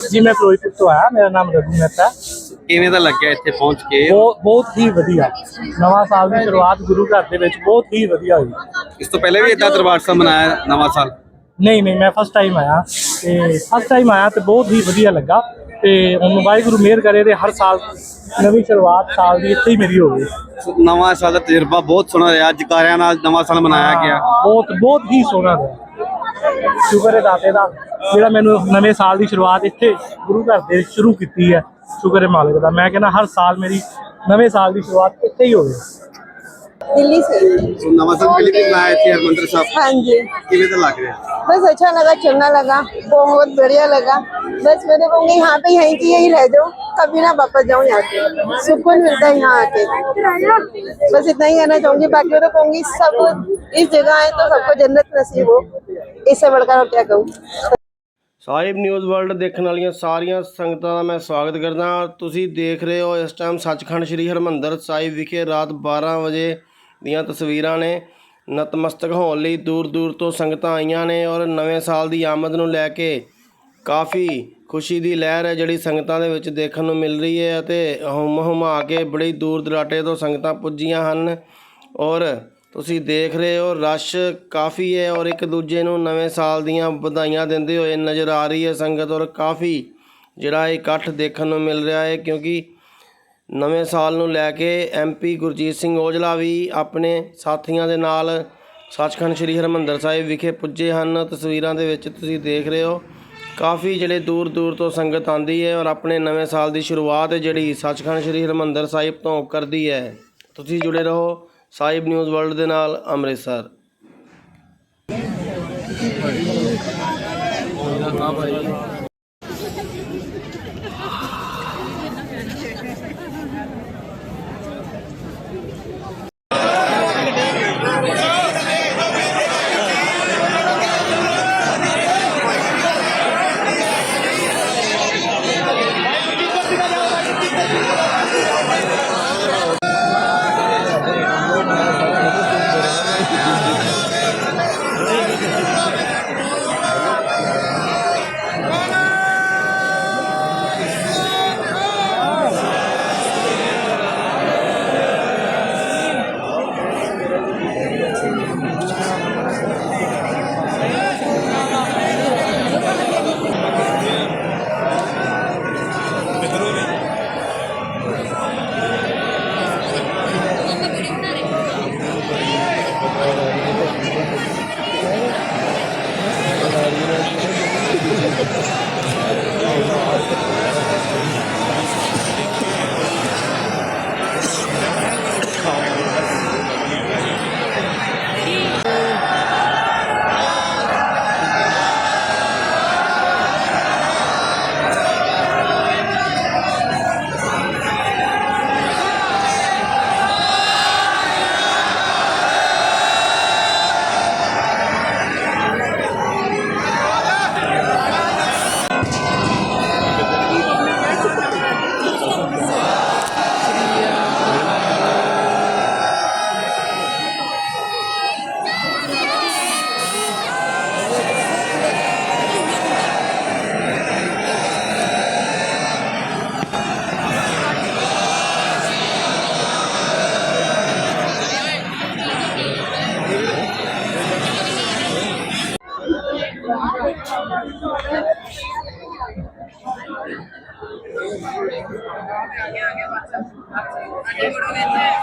ਜੀ ਮੈਂ ਫਿਰੋਜ਼ਪੁਰ ਤੋਂ ਆਇਆ ਮੇਰਾ ਨਾਮ ਰਘੂ ਮਹਿਤਾ। ਹੈ। ਕਿਵੇਂ ਦਾ ਲੱਗਿਆ ਇੱਥੇ ਪਹੁੰਚ ਕੇ? ਬਹੁਤ ਬਹੁਤ ਹੀ ਵਧੀਆ। ਨਵਾਂ ਸਾਲ ਦੀ ਸ਼ੁਰੂਆਤ ਗੁਰੂ ਘਰ ਦੇ ਵਿੱਚ ਬਹੁਤ ਹੀ ਵਧੀਆ ਹੋਈ। ਇਸ ਤੋਂ ਪਹਿਲੇ ਵੀ ਇਦਾਂ ਦਰਬਾਰ ਸਾਹਿਬ ਮਨਾਇਆ ਨਵਾਂ ਸਾਲ? ਨਹੀਂ ਨਹੀਂ ਮੈਂ ਫਸਟ ਟਾਈਮ ਆਇਆ ਤੇ ਫਸਟ ਟਾਈਮ ਆਇਆ ਤੇ ਬਹੁਤ ਹੀ ਵਧੀਆ ਲੱਗਾ ਤੇ ਹੁਣ ਵਾਹਿਗੁਰੂ ਮਿਹਰ ਕਰੇ ਤੇ ਹਰ ਸਾਲ ਨਵੀਂ ਸ਼ੁਰੂਆਤ ਸਾਲ ਦੀ ਇੱਥੇ ਹੀ ਮੇਰੀ ਹੋਵੇ ਨਵਾਂ ਸਾਲ ਦਾ ਤਜਰਬਾ ਬਹੁਤ ਸੋਹਣਾ ਰਿਹਾ ਜਕਾਰਿਆਂ ਨਾਲ ਨਵਾਂ ਸਾਲ ਮਨਾਇਆ ਗਿਆ। ਬਹੁਤ ਬਹੁਤ ਹੀ ਸੋਹਣਾ ਰਿਹਾ। ਸ਼ੁਕਰ ਹੈ ਦਾਤੇ ਦਾ ਜਿਹੜਾ ਮੈਨੂੰ ਨਵੇਂ ਸਾਲ ਦੀ ਸ਼ੁਰੂਆਤ ਇੱਥੇ ਗੁਰੂ ਘਰ ਦੇ ਸ਼ੁਰੂ ਕੀਤੀ ਹੈ ਸ਼ੁਕਰ ਹੈ ਮਾਲਕ ਦਾ ਮੈਂ ਕਹਿੰਦਾ ਹਰ ਸਾਲ ਮੇਰੀ ਨਵੇਂ ਸਾਲ ਦੀ ਸ਼ੁਰੂਆਤ ਇੱਥੇ ਹੀ ਹੋਵੇ दिल्ली से ਸੋ ਨਵਾਂ ਸਾਲ ਪਹਿਲੀ ਵਾਰ ਮਨਾਇਆ ਇੱਥੇ ਹਰਮੰਦਰ ਸਾਹਿਬ हाँ जी ਕਿਵੇਂ ਦਾ ਲੱਗ ਰਿਹਾ बस अच्छा लगा चलना लगा बहुत बढ़िया लगा बस मैंने कहूँगी यहाँ पे यहीं की यहीं रह जाओ कभी ना वापस जाऊँ यहाँ पे सुकून मिलता है यहाँ आके बस इतना ही कहना चाहूंगी बाकी मैं तो कहूँगी सब इस जगह आए तो सबको जन्नत नसीब हो ਇਸੇ ਵਰਗਾ ਰੋਟਿਆ ਕਹੂੰ ਸਾਹਿਬ ਨਿਊਜ਼ ਵਰਲਡ ਦੇਖਣ ਵਾਲੀਆਂ ਸਾਰੀਆਂ ਸੰਗਤਾਂ ਦਾ ਮੈਂ ਸਵਾਗਤ ਕਰਦਾ ਤੁਸੀਂ ਦੇਖ ਰਹੇ ਹੋ ਇਸ ਟਾਈਮ ਸੱਚਖੰਡ ਸ੍ਰੀ ਹਰਮੰਦਰ ਸਾਹਿਬ ਵਿਖੇ ਰਾਤ 12 ਵਜੇ ਦੀਆਂ ਤਸਵੀਰਾਂ ਨੇ। ਨਤਮਸਤਕ ਹੋਣ ਲਈ ਦੂਰ ਦੂਰ ਤੋਂ ਸੰਗਤਾਂ ਆਈਆਂ ਨੇ ਔਰ ਨਵੇਂ ਸਾਲ ਦੀ ਆਮਦ ਨੂੰ ਲੈ ਕੇ ਕਾਫੀ ਖੁਸ਼ੀ ਦੀ ਲਹਿਰ ਹੈ ਜਿਹੜੀ ਸੰਗਤਾਂ ਦੇ ਵਿੱਚ ਦੇਖਣ ਨੂੰ ਮਿਲ ਰਹੀ ਹੈ ਅਤੇ ਹਮ ਹਮਾ ਕੇ ਬੜੀ ਦੂਰ ਦਰਾਟੇ ਤੋਂ ਸੰਗਤਾਂ ਪੁੱਜੀਆਂ ਹਨ ਔਰ ਤੁਸੀਂ ਦੇਖ ਰਹੇ ਹੋ, ਰਸ਼ ਕਾਫੀ ਹੈ ਔਰ ਇੱਕ ਦੂਜੇ ਨੂੰ ਨਵੇਂ ਸਾਲ ਦੀਆਂ ਵਧਾਈਆਂ ਦਿੰਦੇ ਹੋਏ ਨਜ਼ਰ ਆ ਰਹੀ ਹੈ ਸੰਗਤ ਔਰ ਕਾਫੀ ਜਿਹੜਾ ਇਕੱਠ ਦੇਖਣ ਨੂੰ ਮਿਲ ਰਿਹਾ ਹੈ ਕਿਉਂਕਿ ਨਵੇਂ ਸਾਲ ਨੂੰ ਲੈ ਕੇ ਐਮਪੀ ਗੁਰਜੀਤ ਸਿੰਘ ਔਜਲਾ ਵੀ ਆਪਣੇ ਸਾਥੀਆਂ ਦੇ ਨਾਲ ਸੱਚਖੰਡ ਸ੍ਰੀ ਹਰਿਮੰਦਰ ਸਾਹਿਬ ਵਿਖੇ ਪੁੱਜੇ ਹਨ। ਤਸਵੀਰਾਂ ਦੇ ਵਿੱਚ ਤੁਸੀਂ ਦੇਖ ਰਹੇ ਹੋ, ਕਾਫੀ ਜਿਹੜੇ ਦੂਰ ਦੂਰ ਤੋਂ ਸੰਗਤ ਆਂਦੀ ਹੈ ਔਰ ਆਪਣੇ ਨਵੇਂ ਸਾਲ ਦੀ ਸ਼ੁਰੂਆਤ ਜਿਹੜੀ ਸੱਚਖੰਡ ਸ੍ਰੀ ਹਰਿਮੰਦਰ ਸਾਹਿਬ ਤੋਂ ਕਰਦੀ ਹੈ। ਤੁਸੀਂ ਜੁੜੇ ਰਹੋ ਸਾਹਿਬ ਨਿਊਜ਼ ਵਰਲਡ ਦੇ ਨਾਲ ਅੰਮ੍ਰਿਤਸਰ। seguramente